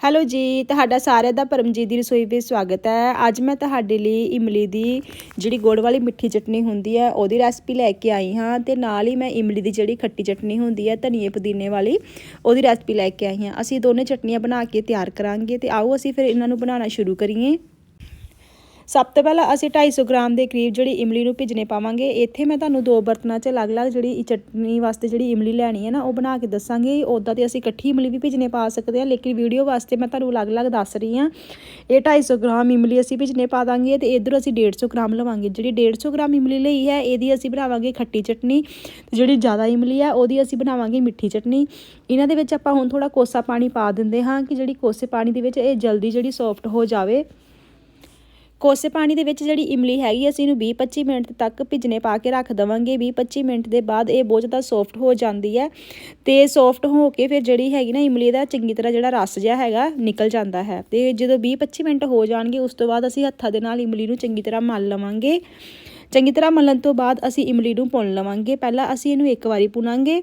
Hello ਜੀ, ਤੁਹਾਡਾ ਸਾਰਿਆਂ ਦਾ ਪਰਮਜੀਤ ਦੀ ਰਸੋਈ ਵਿੱਚ ਸਵਾਗਤ ਹੈ। ਅੱਜ ਮੈਂ ਤੁਹਾਡੇ ਲਈ ਇਮਲੀ ਦੀ ਜਿਹੜੀ ਗੁੜ ਵਾਲੀ ਮਿੱਠੀ ਚਟਨੀ ਹੁੰਦੀ ਹੈ, ਉਹਦੀ ਰੈਸਪੀ ਲੈ ਕੇ ਆਈ ਹਾਂ ਤੇ ਨਾਲ ਹੀ ਮੈਂ ਇਮਲੀ ਦੀ ਜਿਹੜੀ ਖੱਟੀ ਚਟਨੀ ਹੁੰਦੀ ਹੈ, ਧਨੀਏ ਪੁਦੀਨੇ ਵਾਲੀ, ਉਹਦੀ ਰੈਸਪੀ ਲੈ ਕੇ ਆਈ ਹਾਂ। ਅਸੀਂ ਦੋਨੇ ਚਟਨੀਆਂ ਬਣਾ ਕੇ ਤਿਆਰ ਕਰਾਂਗੇ ਤੇ ਆਓ ਅਸੀਂ ਫਿਰ ਇਹਨਾਂ ਨੂੰ ਬਣਾਉਣਾ ਸ਼ੁਰੂ ਕਰੀਏ। ਸਭ ਤੋਂ ਪਹਿਲਾਂ ਅਸੀਂ 250 ਗ੍ਰਾਮ ਦੇ ਕਰੀਬ ਜਿਹੜੀ ਇਮਲੀ ਨੂੰ ਭਿੱਜਨੇ ਪਾਵਾਂਗੇ। ਇੱਥੇ ਮੈਂ ਤੁਹਾਨੂੰ ਦੋ ਬਰਤਨਾਂ 'ਚ ਅਲੱਗ-ਅਲੱਗ ਜਿਹੜੀ ਚਟਨੀ ਵਾਸਤੇ ਜਿਹੜੀ ਇਮਲੀ ਲੈਣੀ ਹੈ ਨਾ, ਉਹ ਬਣਾ ਕੇ ਦੱਸਾਂਗੇ। ਉੱਦਾਂ ਤੇ ਅਸੀਂ ਇਕੱਠੀ ਇਮਲੀ ਵੀ ਭਿੱਜਨੇ ਪਾ ਸਕਦੇ ਹਾਂ, ਲੇਕਿਨ ਵੀਡੀਓ ਵਾਸਤੇ ਮੈਂ ਤੁਹਾਨੂੰ ਅਲੱਗ-ਅਲੱਗ ਦੱਸ ਰਹੀ ਹਾਂ। ਇਹ 250 ਗ੍ਰਾਮ ਇਮਲੀ ਅਸੀਂ ਭਿੱਜਨੇ ਪਾ ਦਾਂਗੇ ਤੇ ਇਧਰ ਅਸੀਂ 150 ਗ੍ਰਾਮ ਲਵਾਂਗੇ। ਜਿਹੜੀ 150 ਗ੍ਰਾਮ ਇਮਲੀ ਲਈ ਹੈ, ਇਹਦੀ ਅਸੀਂ ਬਣਾਵਾਂਗੇ ਖੱਟੀ ਚਟਨੀ ਤੇ ਜਿਹੜੀ ਜ਼ਿਆਦਾ ਇਮਲੀ ਹੈ, ਉਹਦੀ ਅਸੀਂ ਬਣਾਵਾਂਗੇ ਮਿੱਠੀ ਚਟਨੀ। ਇਹਨਾਂ ਦੇ ਵਿੱਚ ਆਪਾਂ ਹੁਣ ਥੋੜਾ ਕੋਸਾ ਪਾਣੀ ਪਾ ਦਿੰਦੇ ਹਾਂ ਕਿ ਜਿਹੜੀ ਕੋਸੇ ਪਾਣੀ ਦੇ ਵਿੱਚ ਇਹ ਜਲਦੀ ਜਿਹੜੀ ਸੌਫਟ ਹੋ ਜਾਵੇ। ਕੋਸੇ ਪਾਣੀ ਦੇ ਵਿੱਚ ਜਿਹੜੀ ਇਮਲੀ ਹੈਗੀ ਅਸੀਂ ਇਹਨੂੰ 20-25 ਮਿੰਟ ਤੱਕ ਭਿੱਜਨੇ ਪਾ ਕੇ ਰੱਖ ਦਵਾਂਗੇ। 20-25 ਮਿੰਟ ਦੇ ਬਾਅਦ ਇਹ ਬਹੁਤ ਜ਼ਿਆਦਾ ਸੌਫਟ ਹੋ ਜਾਂਦੀ ਹੈ ਤੇ ਸੌਫਟ ਹੋ ਕੇ ਫਿਰ ਜਿਹੜੀ ਹੈਗੀ ਨਾ ਇਮਲੀ ਦਾ ਚੰਗੀ ਤਰ੍ਹਾਂ ਜਿਹੜਾ ਰਸ ਜਿਹਾ ਹੈਗਾ ਨਿਕਲ ਜਾਂਦਾ ਹੈ। ਤੇ ਜਦੋਂ 20-25 ਮਿੰਟ ਹੋ ਜਾਣਗੇ, ਉਸ ਤੋਂ ਬਾਅਦ ਅਸੀਂ ਹੱਥਾਂ ਦੇ ਨਾਲ ਇਮਲੀ ਨੂੰ ਚੰਗੀ ਤਰ੍ਹਾਂ ਮਲ ਲਵਾਂਗੇ। ਚੰਗੀ ਤਰ੍ਹਾਂ ਮਲਣ ਤੋਂ ਬਾਅਦ ਅਸੀਂ ਇਮਲੀ ਨੂੰ ਭੁੰਨ ਲਵਾਂਗੇ। ਪਹਿਲਾਂ ਅਸੀਂ ਇਹਨੂੰ ਇੱਕ ਵਾਰੀ ਪੁਣਾਂਗੇ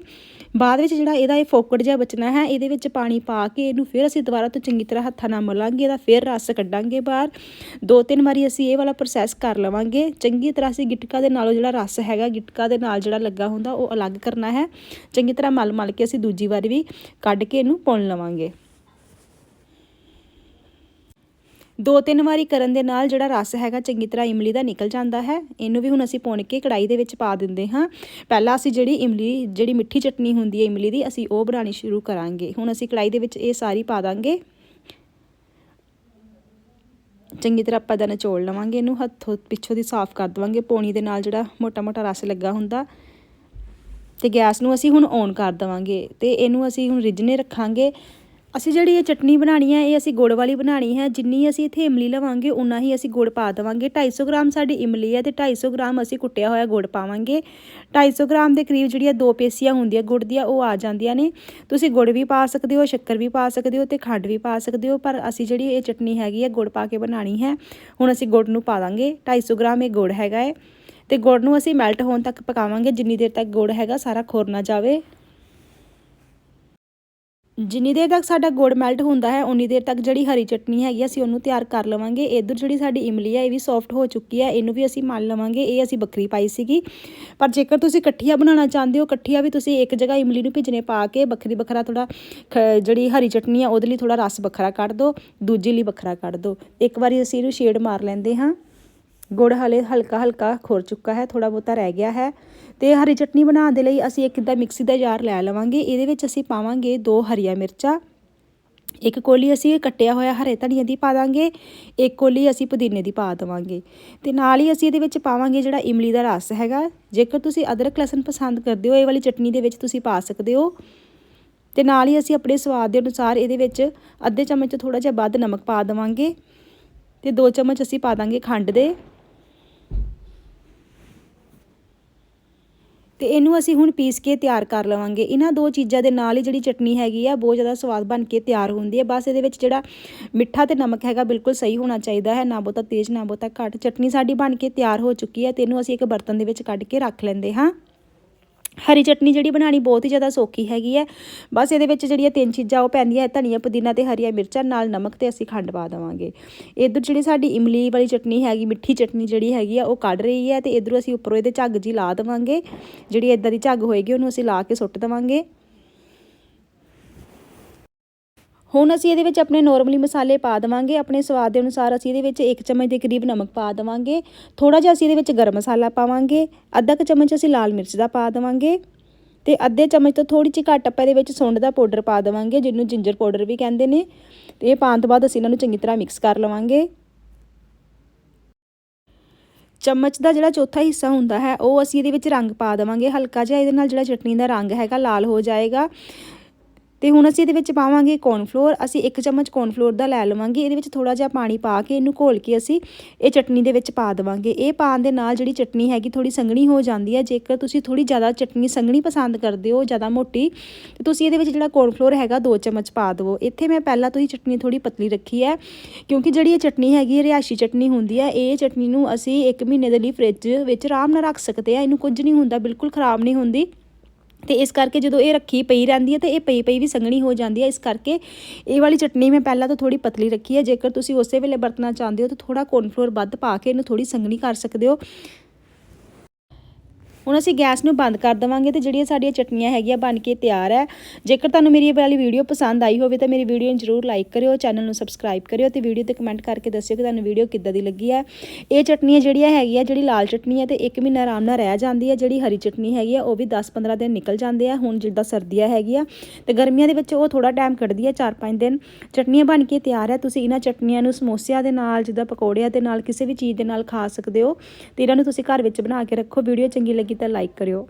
ਬਾਅਦ ਵਿੱਚ ਜਿਹੜਾ ਇਹਦਾ ਇਹ ਫੋਕਟ ਜਿਹਾ ਬਚਣਾ ਹੈ, ਇਹਦੇ ਵਿੱਚ ਪਾਣੀ ਪਾ ਕੇ ਇਹਨੂੰ ਫਿਰ ਅਸੀਂ ਦੁਬਾਰਾ ਤੋਂ ਚੰਗੀ ਤਰ੍ਹਾਂ ਹੱਥਾਂ ਨਾਲ ਮਲਾਂਗੇ, ਇਹਦਾ ਫਿਰ ਰਸ ਕੱਢਾਂਗੇ ਬਾਹਰ। ਦੋ ਤਿੰਨ ਵਾਰੀ ਅਸੀਂ ਇਹ ਵਾਲਾ ਪ੍ਰੋਸੈਸ ਕਰ ਲਵਾਂਗੇ। ਚੰਗੀ ਤਰ੍ਹਾਂ ਅਸੀਂ ਗਿਟਕਾ ਦੇ ਨਾਲੋਂ ਜਿਹੜਾ ਰਸ ਹੈਗਾ, ਗਿਟਕਾ ਦੇ ਨਾਲ ਜਿਹੜਾ ਲੱਗਾ ਹੁੰਦਾ, ਉਹ ਅਲੱਗ ਕਰਨਾ ਹੈ। ਚੰਗੀ ਤਰ੍ਹਾਂ ਮਲ ਮਲ ਕੇ ਅਸੀਂ ਦੂਜੀ ਵਾਰੀ ਵੀ ਕੱਢ ਕੇ ਇਹਨੂੰ ਪੁਣ ਲਵਾਂਗੇ। ਦੋ ਤਿੰਨ ਵਾਰੀ ਕਰਨ ਦੇ ਨਾਲ ਜਿਹੜਾ ਰਸ ਹੈਗਾ ਚੰਗੀ ਤਰ੍ਹਾਂ ਇਮਲੀ ਦਾ ਨਿਕਲ ਜਾਂਦਾ ਹੈ। ਇਹਨੂੰ ਵੀ ਹੁਣ ਅਸੀਂ ਪੁਣ ਕੇ ਕੜਾਈ ਦੇ ਵਿੱਚ ਪਾ ਦਿੰਦੇ ਹਾਂ। ਪਹਿਲਾਂ ਅਸੀਂ ਜਿਹੜੀ ਇਮਲੀ, ਜਿਹੜੀ ਮਿੱਠੀ ਚਟਨੀ ਹੁੰਦੀ ਹੈ ਇਮਲੀ ਦੀ, ਅਸੀਂ ਉਹ ਬਣਾਉਣੀ ਸ਼ੁਰੂ ਕਰਾਂਗੇ। ਹੁਣ ਅਸੀਂ ਕੜਾਈ ਦੇ ਵਿੱਚ ਇਹ ਸਾਰੀ ਪਾ ਦਾਂਗੇ। ਚੰਗੀ ਤਰ੍ਹਾਂ ਆਪਾਂ ਦਾ ਨਿਚੋੜ ਲਵਾਂਗੇ ਇਹਨੂੰ, ਹੱਥੋਂ ਪਿੱਛੋਂ ਦੀ ਸਾਫ਼ ਕਰ ਦਵਾਂਗੇ। ਪੌਣੀ ਦੇ ਨਾਲ ਜਿਹੜਾ ਮੋਟਾ ਮੋਟਾ ਰਸ ਲੱਗਾ ਹੁੰਦਾ। ਤੇ ਗੈਸ ਨੂੰ ਅਸੀਂ ਹੁਣ ਔਨ ਕਰ ਦਵਾਂਗੇ। ਤੇ ਇਹਨੂੰ ਅਸੀਂ ਹੁਣ ਰਿੱਝਣੇ ਰੱਖਾਂਗੇ। ਅਸੀਂ ਜਿਹੜੀ ਇਹ ਚਟਨੀ ਬਣਾਣੀ ਹੈ, ਇਹ ਅਸੀਂ ਗੁੜ ਵਾਲੀ ਬਣਾਣੀ ਹੈ। ਜਿੰਨੀ ਅਸੀਂ ਇੱਥੇ ਇਮਲੀ ਲਵਾਂਗੇ ਉਨਾ ਹੀ ਅਸੀਂ ਗੁੜ ਪਾ ਦੇਵਾਂਗੇ। 250 ਗ੍ਰਾਮ ਸਾਡੀ ਇਮਲੀ ਹੈ ਤੇ 250 ਗ੍ਰਾਮ ਅਸੀਂ ਕੁੱਟਿਆ ਹੋਇਆ ਗੁੜ ਪਾਵਾਂਗੇ। 250 ਗ੍ਰਾਮ ਦੇ ਕਰੀਬ ਜਿਹੜੀਆਂ ਦੋ ਪੇਸੀਆਂ ਹੁੰਦੀਆਂ ਗੁੜ ਦੀਆਂ, ਉਹ ਆ ਜਾਂਦੀਆਂ ਨੇ। ਤੁਸੀਂ ਗੁੜ ਵੀ ਪਾ ਸਕਦੇ ਹੋ, ਸ਼ੱਕਰ ਵੀ ਪਾ ਸਕਦੇ ਹੋ ਤੇ ਖੰਡ ਵੀ ਪਾ ਸਕਦੇ ਹੋ, ਪਰ ਅਸੀਂ ਜਿਹੜੀ ਇਹ ਚਟਨੀ ਹੈਗੀ ਹੈ, ਗੁੜ ਪਾ ਕੇ ਬਣਾਣੀ ਹੈ, ਹੁਣ ਅਸੀਂ ਗੁੜ ਨੂੰ ਪਾ ਦਾਂਗੇ। 250 ਗ੍ਰਾਮ ਇਹ ਗੁੜ ਹੈਗਾ ਹੈ ਤੇ ਗੁੜ ਨੂੰ ਅਸੀਂ ਮੈਲਟ ਹੋਣ ਤੱਕ ਪਕਾਵਾਂਗੇ। ਜਿੰਨੀ ਦੇਰ ਤੱਕ ਗੁੜ ਹੈਗਾ, ਸਾਰਾ ਖੋਰ ਨਾ ਜਾਵੇ। ਜਿੰਨੀ ਦੇਰ ਤੱਕ ਸਾਡਾ ਗੁੜ ਮੈਲਟ ਹੁੰਦਾ ਹੈ ਉਨੀ ਦੇਰ ਤੱਕ ਜਿਹੜੀ ਹਰੀ ਚਟਨੀ ਹੈਗੀ ਅਸੀਂ ਉਹਨੂੰ ਤਿਆਰ ਕਰ ਲਵਾਂਗੇ। ਇਧਰ ਜਿਹੜੀ ਸਾਡੀ ਇਮਲੀ ਹੈ ਇਹ ਵੀ ਸੌਫਟ ਹੋ ਚੁੱਕੀ ਹੈ ਇਹਨੂੰ ਵੀ ਅਸੀਂ ਮਲ ਲਵਾਂਗੇ। ਇਹ ਅਸੀਂ ਬੱਕਰੀ ਪਾਈ ਸੀਗੀ। ਪਰ ਜੇਕਰ ਤੁਸੀਂ ਇਕੱਠੀਆਂ ਬਣਾਉਣਾ ਚਾਹੁੰਦੇ ਹੋ, ਇਕੱਠੀਆਂ ਵੀ ਤੁਸੀਂ ਇੱਕ ਜਗ੍ਹਾ ਇਮਲੀ ਨੂੰ ਭਿੱਜਨੇ ਪਾ ਕੇ ਵੱਖਰੀ ਵੱਖਰਾ ਥੋੜਾ ਜਿਹੜੀ ਹਰੀ ਚਟਨੀ ਹੈ ਉਹਦੇ ਲਈ ਥੋੜਾ ਰਸ ਵੱਖਰਾ ਕੱਢ ਦਿਓ ਦੂਜੇ ਲਈ ਵੱਖਰਾ ਕੱਢ ਦਿਓ ਇੱਕ ਵਾਰੀ ਅਸੀਂ ਇਹਨੂੰ ਸ਼ੇਡ ਮਾਰ ਲੈਂਦੇ ਹਾਂ। ਗੁੜ ਹਲੇ ਹਲਕਾ ਹਲਕਾ ਖੁਰ ਚੁੱਕਾ ਹੈ ਥੋੜਾ ਬਹੁਤਾ ਰਹਿ ਗਿਆ ਹੈ ਤੇ ਹਰੀ ਚਟਨੀ ਬਣਾਉਣ ਦੇ ਲਈ ਅਸੀਂ ਇੱਕ ਦਾ ਮਿਕਸੀ ਦਾ ਜਾਰ ਲੈ ਲਵਾਂਗੇ। ਇਹਦੇ ਵਿੱਚ ਅਸੀਂ ਪਾਵਾਂਗੇ ਦੋ ਹਰੀਆਂ ਮਿਰਚਾਂ, ਇੱਕ ਕੋਲੀ ਅਸੀਂ ਕੱਟਿਆ ਹੋਇਆ ਹਰੇ ਧਨੀਏ ਦੀ ਪਾ ਦਾਂਗੇ, ਇੱਕ ਕੋਲੀ ਅਸੀਂ ਪੁਦੀਨੇ ਦੀ ਪਾ ਦੇਵਾਂਗੇ। ਤੇ ਨਾਲ ਹੀ ਅਸੀਂ ਇਹਦੇ ਵਿੱਚ ਪਾਵਾਂਗੇ ਜਿਹੜਾ ਇਮਲੀ ਦਾ ਰਸ ਹੈਗਾ। ਜੇਕਰ ਤੁਸੀਂ ਅਦਰਕ ਲਸਣ ਪਸੰਦ ਕਰਦੇ ਹੋ, ਇਹ ਵਾਲੀ ਚਟਨੀ ਦੇ ਵਿੱਚ ਤੁਸੀਂ ਪਾ ਸਕਦੇ ਹੋ। ਤੇ ਨਾਲ ਹੀ ਅਸੀਂ ਆਪਣੇ ਸਵਾਦ ਦੇ ਅਨੁਸਾਰ ਇਹਦੇ ਵਿੱਚ ਅੱਧੇ ਚਮਚ ਤੋਂ ਥੋੜਾ ਜਿਹਾ ਵੱਧ ਨਮਕ ਪਾ ਦੇਵਾਂਗੇ। ਤੇ ਦੋ ਚਮਚ ਅਸੀਂ ਪਾ ਦਾਂਗੇ ਖੰਡ ਦੇ। ਤੇ ਇਹਨੂੰ ਅਸੀਂ ਹੁਣ ਪੀਸ ਕੇ ਤਿਆਰ ਕਰ ਲਵਾਂਗੇ। ਇਹਨਾਂ ਦੋ ਚੀਜ਼ਾਂ ਦੇ ਨਾਲ ਹੀ ਜਿਹੜੀ ਚਟਨੀ ਹੈਗੀ ਆ, ਬਹੁਤ ਜ਼ਿਆਦਾ ਸਵਾਦ ਬਣ ਕੇ ਤਿਆਰ ਹੁੰਦੀ ਹੈ ਬਸ ਇਹਦੇ ਵਿੱਚ ਜਿਹੜਾ ਮਿੱਠਾ ਤੇ ਨਮਕ ਹੈਗਾ ਬਿਲਕੁਲ ਸਹੀ ਹੋਣਾ ਚਾਹੀਦਾ ਹੈ। ਨਾ ਬਹੁਤਾ ਤੇਜ਼, ਨਾ ਬਹੁਤਾ ਘੱਟ। ਚਟਨੀ ਸਾਡੀ ਬਣ ਕੇ ਤਿਆਰ ਹੋ ਚੁੱਕੀ ਹੈ ਤੇ ਇਹਨੂੰ ਅਸੀਂ ਇੱਕ ਬਰਤਨ ਦੇ ਵਿੱਚ ਕੱਢ ਕੇ ਰੱਖ ਲੈਂਦੇ ਹਾਂ। ਹਰੀ ਚਟਨੀ ਜਿਹੜੀ ਬਣਾਣੀ ਬਹੁਤ ਹੀ ਜ਼ਿਆਦਾ ਸੌਖੀ ਹੈਗੀ ਹੈ। ਬਸ ਇਹਦੇ ਵਿੱਚ ਜਿਹੜੀਆਂ ਤਿੰਨ ਚੀਜ਼ਾਂ, ਉਹ ਪੈਂਦੀਆਂ ਹੈ, ਧਨੀਆ ਪੁਦੀਨਾ ਤੇ ਹਰੀਆਂ ਮਿਰਚਾਂ, ਨਾਲ ਨਮਕ ਤੇ ਅਸੀਂ ਖੰਡ ਪਾ ਦੇਵਾਂਗੇ। ਇਧਰ ਜਿਹੜੀ ਸਾਡੀ ਇਮਲੀ ਵਾਲੀ ਚਟਨੀ ਹੈਗੀ, ਮਿੱਠੀ ਚਟਨੀ ਜਿਹੜੀ ਹੈਗੀ ਆ, ਉਹ ਕੱਢ ਰਹੀ ਹੈ ਤੇ ਇਧਰੋਂ ਅਸੀਂ ਉੱਪਰੋਂ ਇਹਦੇ ਝੱਗ ਜੀ ਲਾ ਦੇਵਾਂਗੇ। ਜਿਹੜੀ ਇਦਾਂ ਦੀ ਝੱਗ ਹੋਏਗੀ, ਉਹਨੂੰ ਅਸੀਂ ਲਾ ਕੇ ਸੁੱਟ ਦੇਵਾਂਗੇ। ਹੁਣ ਅਸੀਂ ਇਹਦੇ ਵਿੱਚ ਆਪਣੇ ਨੋਰਮਲੀ ਮਸਾਲੇ ਪਾ ਦੇਵਾਂਗੇ, ਆਪਣੇ ਸਵਾਦ ਦੇ ਅਨੁਸਾਰ ਅਸੀਂ ਇਹਦੇ ਵਿੱਚ 1 ਚਮਚ ਦੇ ਕਰੀਬ ਨਮਕ ਪਾ ਦੇਵਾਂਗੇ ਥੋੜਾ ਜਿਹਾ ਅਸੀਂ ਇਹਦੇ ਵਿੱਚ ਗਰਮ ਮਸਾਲਾ ਪਾਵਾਂਗੇ, ਅੱਧਾ ਕੁ ਚਮਚ ਅਸੀਂ ਲਾਲ ਮਿਰਚ ਦਾ ਪਾ ਦੇਵਾਂਗੇ ਤੇ ਅੱਧੇ ਚਮਚ ਤੋਂ ਥੋੜੀ ਜਿਹੀ ਘੱਟ ਆਪਾਂ ਇਹਦੇ ਵਿੱਚ ਸੁੰਡ ਦਾ ਪਾਊਡਰ ਪਾ ਦੇਵਾਂਗੇ, ਜਿਹਨੂੰ ਜਿੰਜਰ ਪਾਊਡਰ ਵੀ ਕਹਿੰਦੇ ਨੇ, ਤੇ ਇਹ ਪਾਉਣ ਤੋਂ ਬਾਅਦ ਅਸੀਂ ਇਹਨਾਂ ਨੂੰ ਚੰਗੀ ਤਰ੍ਹਾਂ ਮਿਕਸ ਕਰ ਲਵਾਂਗੇ। ਚਮਚ ਦਾ ਜਿਹੜਾ ਚੌਥਾ ਹਿੱਸਾ ਹੁੰਦਾ ਹੈ, ਉਹ ਅਸੀਂ ਇਹਦੇ ਵਿੱਚ ਰੰਗ ਪਾ ਦੇਵਾਂਗੇ, ਹਲਕਾ ਜਿਹਾ ਇਹਦੇ ਨਾਲ ਜਿਹੜਾ ਚਟਨੀ ਦਾ ਰੰਗ ਹੈਗਾ ਲਾਲ ਹੋ ਜਾਏਗਾ। ਤੇ ਹੁਣ ਅਸੀਂ ਇਹਦੇ ਵਿੱਚ ਪਾਵਾਂਗੇ ਕੌਰਨਫਲੋਰ ਅਸੀਂ ਇੱਕ ਚਮਚ ਕੌਰਨਫਲੋਰ ਦਾ ਲੈ ਲਵਾਂਗੇ, ਇਹਦੇ ਵਿੱਚ ਥੋੜਾ ਜਿਹਾ ਪਾਣੀ ਪਾ ਕੇ ਇਹਨੂੰ ਘੋਲ ਕੇ ਅਸੀਂ ਇਹ ਚਟਨੀ ਦੇ ਵਿੱਚ ਪਾ ਦੇਵਾਂਗੇ। ਇਹ ਪਾਣ ਦੇ ਨਾਲ ਜਿਹੜੀ ਚਟਨੀ ਹੈਗੀ ਥੋੜੀ ਸੰਘਣੀ ਹੋ ਜਾਂਦੀ ਹੈ, ਜੇਕਰ ਤੁਸੀਂ ਥੋੜੀ ਜ਼ਿਆਦਾ ਚਟਨੀ ਸੰਘਣੀ ਪਸੰਦ ਕਰਦੇ ਹੋ, ਜ਼ਿਆਦਾ ਮੋਟੀ, ਤੇ ਤੁਸੀਂ ਇਹਦੇ ਵਿੱਚ ਜਿਹੜਾ ਕੌਰਨਫਲੋਰ ਹੈਗਾ 2 ਚਮਚ ਪਾ ਦਿਵੋ। ਇੱਥੇ ਮੈਂ ਪਹਿਲਾਂ ਤੋਂ ਹੀ ਚਟਨੀ ਥੋੜੀ ਪਤਲੀ ਰੱਖੀ ਹੈ, ਕਿਉਂਕਿ ਜਿਹੜੀ ਇਹ ਚਟਨੀ ਹੈਗੀ ਹੈ ਰਿਆਸ਼ੀ ਚਟਨੀ ਹੁੰਦੀ ਹੈ, ਇਹ ਚਟਨੀ ਨੂੰ ਅਸੀਂ 1 ਮਹੀਨੇ ਦੇ ਲਈ ਫ੍ਰਿਜ ਵਿੱਚ ਆਰਾਮ ਨਾਲ ਰੱਖ ਸਕਦੇ ਆ ਇਹਨੂੰ ਕੁਝ ਨਹੀਂ ਹੁੰਦਾ, ਬਿਲਕੁਲ ਖਰਾਬ ਨਹੀਂ ਹੁੰਦੀ। ਤੇ ਇਸ ਕਰਕੇ ਜਦੋਂ ਇਹ ਰੱਖੀ ਪਈ ਰਹਿੰਦੀ ਹੈ ਤੇ ਇਹ ਪਈ ਪਈ ਵੀ ਸੰਘਣੀ ਹੋ ਜਾਂਦੀ ਹੈ, ਇਸ ਕਰਕੇ ਇਹ ਵਾਲੀ ਚਟਨੀ ਮੈਂ ਪਹਿਲਾਂ ਤੋਂ ਥੋੜੀ ਪਤਲੀ ਰੱਖੀ ਹੈ, ਜੇਕਰ ਤੁਸੀਂ ਉਸੇ ਵੇਲੇ ਵਰਤਣਾ ਚਾਹੁੰਦੇ ਹੋ ਤਾਂ ਥੋੜਾ ਕੌਰਨਫਲੋਰ ਵੱਧ ਪਾ ਕੇ ਇਹਨੂੰ ਥੋੜੀ ਸੰਘਣੀ ਕਰ ਸਕਦੇ ਹੋ। ਹੁਣ ਅਸੀਂ ਗੈਸ ਨੂੰ ਬੰਦ ਕਰ ਦੇਵਾਂਗੇ ਤੇ ਜਿਹੜੀਆਂ ਸਾਡੀਆਂ ਚਟਨੀਆਂ ਹੈਗੀਆਂ ਬਣ ਕੇ ਤਿਆਰ ਹੈ। ਜੇਕਰ ਤੁਹਾਨੂੰ ਮੇਰੀ ਇਹ ਵਾਲੀ ਵੀਡੀਓ ਪਸੰਦ ਆਈ ਹੋਵੇ ਤਾਂ ਮੇਰੀ ਵੀਡੀਓ ਨੂੰ ਜਰੂਰ ਲਾਈਕ ਕਰਿਓ, ਚੈਨਲ ਨੂੰ ਸਬਸਕ੍ਰਾਈਬ ਕਰਿਓ ਤੇ ਵੀਡੀਓ ਤੇ ਕਮੈਂਟ ਕਰਕੇ ਦੱਸਿਓ ਕਿ ਤੁਹਾਨੂੰ ਵੀਡੀਓ ਕਿੱਦਾਂ ਦੀ ਲੱਗੀ ਹੈ। ਇਹ ਚਟਨੀਆਂ ਜਿਹੜੀਆਂ ਹੈਗੀਆਂ, ਜਿਹੜੀ ਲਾਲ ਚਟਨੀ ਹੈ ਤੇ 1 ਮਹੀਨਾ ਆਰਾਮ ਨਾਲ ਰਹਿ ਜਾਂਦੀ ਹੈ। ਜਿਹੜੀ ਹਰੀ ਚਟਨੀ ਹੈਗੀ ਆ ਉਹ ਵੀ 10-15 ਦਿਨ ਨਿਕਲ ਜਾਂਦੇ ਆ। ਹੁਣ ਜਿੱਦਾਂ ਸਰਦੀਆਂ ਹੈਗੀਆਂ ਤੇ ਗਰਮੀਆਂ ਦੇ ਵਿੱਚ ਉਹ ਥੋੜਾ ਟਾਈਮ ਕੱਢਦੀ ਹੈ 4-5 ਦਿਨ। ਚਟਨੀਆਂ ਬਣ ਕੇ ਤਿਆਰ ਹੈ। ਤੁਸੀਂ ਇਹਨਾਂ ਚਟਨੀਆਂ ਨੂੰ ਸਮੋਸਿਆਂ ਦੇ ਨਾਲ, ਜਿੱਦਾਂ ਪਕੌੜਿਆਂ ਦੇ ਨਾਲ, ਕਿਸੇ ਵੀ ਚੀਜ਼ ਦੇ ਨਾਲ ਖਾ ਸਕਦੇ ਹੋ ਤੇ ਇਹਨਾਂ ਨੂੰ ਤੁਸੀਂ ਘਰ ਵਿੱਚ ਬਣਾ ਕੇ ਰੱਖੋ। ਵੀਡੀਓ ਚੰਗੀ ਲੱਗੀ ਤਾਂ ਲਾਈਕ ਕਰਿਓ